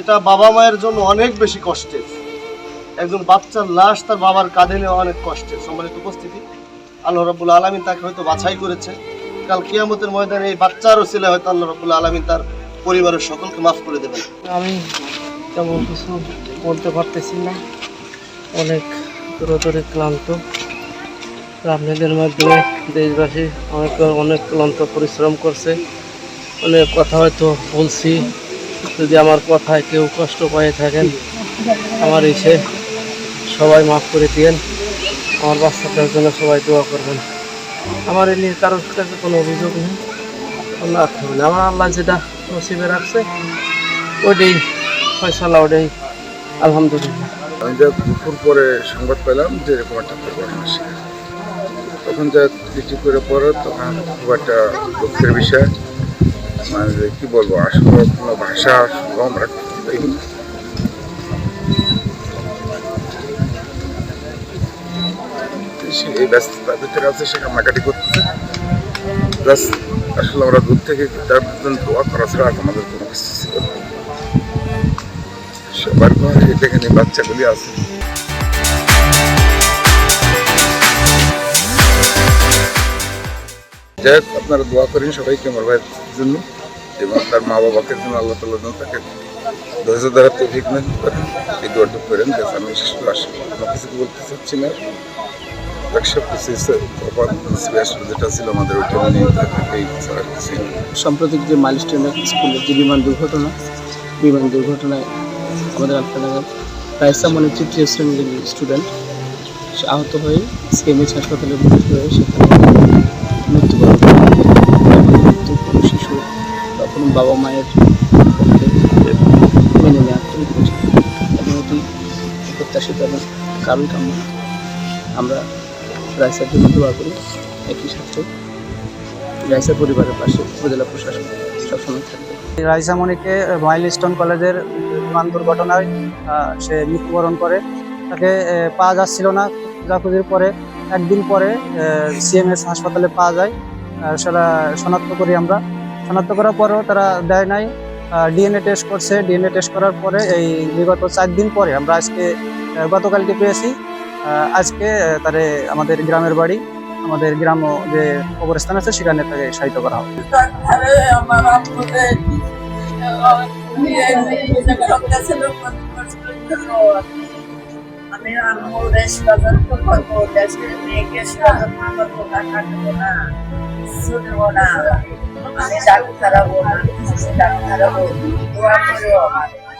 এটা বাবা মায়ের জন্য অনেক বেশি কষ্টের। একজন বাচ্চার লাশ তার বাবার কাঁধে নেওয়া অনেক কষ্টের। সম্মানিত উপস্থিতি, আল্লাহ রাবুল আলমিন তাকে হয়তো বাছাই করেছে কাল কিয়ামতের ময়দানে এই বাচ্চারও ছেলে হয়তো আল্লাহ রাবুল আলমিন তার পরিবারের সকলকে মাফ করে দেবেন। আমি তেমন কিছু বলতে পারতেছি না। অনেক দূরদূরে ক্লান্ত। আপনাদের মাধ্যমে দেশবাসী অনেক অনেক ক্লান্ত পরিশ্রম করছে। অনেক কথা হয়তো বলছি। যদি আমার কথায় কেউ কষ্ট পেয়ে থাকেন, আমার এসে সবাই মাফ করে দিয়েন। আমার বাচ্চাটার জন্য সবাই দোয়া করবেন। আমার এ নিয়ে কারোর কাছে কোনো অভিযোগ নেই। আল্লাহ থাকবে না। আমার আল্লাহ যেটা নসিবে রাখছে, ওইটাই। ফয়সালা ওটাই আলহামদুলিল্লাহ। আমি যা দুপুর পরে সংবাদ পেলাম যে এরকম একটা দুর্ঘটনা হয়েছে তখন যা করে পরে তখন খুব একটা দুঃখের বিষয়। মানে কি বলব, আসলে কোনো ভাষা শুনব আমরা এই ব্যস্ততার ভিতরে আছে, সে কান্নাকাটি করতেছে। প্লাস আসলে আমরা দূর থেকে তার জন্য দোয়া করা ছাড়া আমাদের কোনো কিছু ছিল সবার ঘরে যেখানে বাচ্চাগুলি আছে। যাই হোক, আপনারা দোয়া করেন সবাইকে আমার ভাইয়ের জন্য এবং তার মা বাবাকে জন্য আল্লাহ তাল্লাহ যেন তাকে ধৈর্য ধরার তো ঠিক না করেন এই দোয়াটা করেন, যাতে আমি শেষ আসি কোনো কিছু বলতে চাচ্ছি না যেটা ছিল আমাদের। সাম্প্রতিক যে মাইল মাইলস্টোন স্কুলের যে বিমান দুর্ঘটনা, বিমান দুর্ঘটনায় আমাদের আলফানগর রাইসা মনে তৃতীয় শ্রেণির স্টুডেন্ট আহত হয়ে সিএমএইচ হাসপাতালে ভর্তি হয়ে সেখানে বাবা মায়ের মেনে নেওয়া খুবই এবং প্রত্যাশিত এবং কাম্য আমরা রাইসার জন্য দোয়া করি একই সাথে রাইসা পরিবারের পাশে উপজেলা প্রশাসন সবসময় থাকবে। রাইসামণিকে মাইলস্টোন কলেজের বিমান দুর্ঘটনায় সে মৃত্যুবরণ করে। তাকে পাওয়া যাচ্ছিল না। খোঁজাখুঁজির পরে একদিন পরে সিএমএস হাসপাতালে পাওয়া যায়। সেটা শনাক্ত করি আমরা। শনাক্ত করার পরেও তারা দেয় নাই। ডিএনএ টেস্ট করছে। ডিএনএ টেস্ট করার পরে এই বিগত চার দিন পরে আমরা আজকে গতকালকে পেয়েছি। আজকে তারে আমাদের গ্রামের বাড়ি, আমাদের গ্রাম যে কবরস্থান আছে, সেখানে তাকে সাহিত্য করা হবে। আমি রেশ বাজার করব দেশের মেয়েকে সাজার না করব, টাকা দেবো না শুনব না। আমি ডাক্তার হব না ডাক্তার হব দোয়া করো আমার